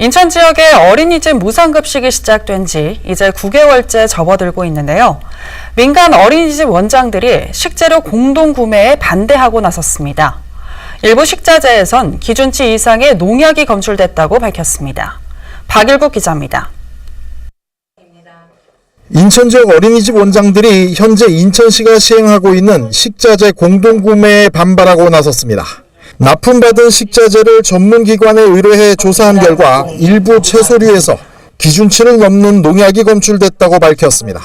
인천 지역의 어린이집 무상급식이 시작된 지 이제 9개월째 접어들고 있는데요. 민간 어린이집 원장들이 식재료 공동 구매에 반대하고 나섰습니다. 일부 식자재에선 기준치 이상의 농약이 검출됐다고 밝혔습니다. 박일국 기자입니다. 인천 지역 어린이집 원장들이 현재 인천시가 시행하고 있는 식자재 공동구매에 반발하고 나섰습니다. 납품받은 식자재를 전문기관에 의뢰해 조사한 결과 일부 채소류에서 기준치를 넘는 농약이 검출됐다고 밝혔습니다.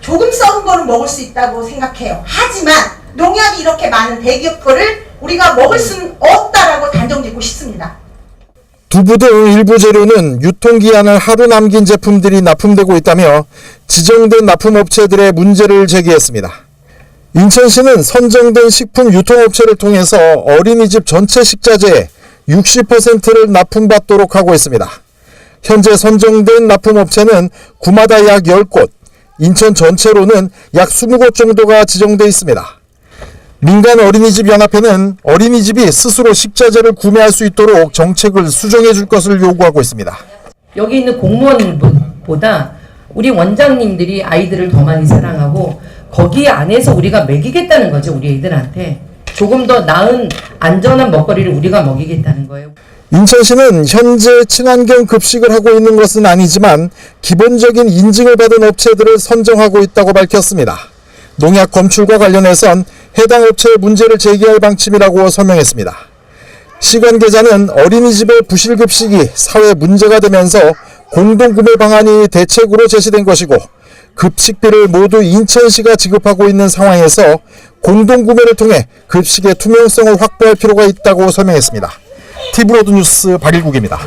조금 썩은 거는 먹을 수 있다고 생각해요. 하지만 농약이 이렇게 많은 대기업 거를 우리가 먹을 수는 없다라고 단정 짓고 싶습니다. 두부 등 일부 재료는 유통기한을 하루 남긴 제품들이 납품되고 있다며 지정된 납품업체들의 문제를 제기했습니다. 인천시는 선정된 식품 유통업체를 통해서 어린이집 전체 식자재의 60%를 납품받도록 하고 있습니다. 현재 선정된 납품업체는 구마다 약 10곳, 인천 전체로는 약 20곳 정도가 지정돼 있습니다. 민간 어린이집 연합회는 어린이집이 스스로 식자재를 구매할 수 있도록 정책을 수정해 줄 것을 요구하고 있습니다. 여기 있는 공무원보다 우리 원장님들이 아이들을 더 많이 사랑하고 거기 안에서 우리가 먹이겠다는 거죠 우리 애들한테 조금 더 나은 안전한 먹거리를 우리가 먹이겠다는 거예요. 인천시는 현재 친환경 급식을 하고 있는 것은 아니지만 기본적인 인증을 받은 업체들을 선정하고 있다고 밝혔습니다. 농약 검출과 관련해선 해당 업체의 문제를 제기할 방침이라고 설명했습니다. 시 관계자는 어린이집의 부실급식이 사회 문제가 되면서 공동구매 방안이 대책으로 제시된 것이고 급식비를 모두 인천시가 지급하고 있는 상황에서 공동구매를 통해 급식의 투명성을 확보할 필요가 있다고 설명했습니다. 티브로드 뉴스 박일국입니다.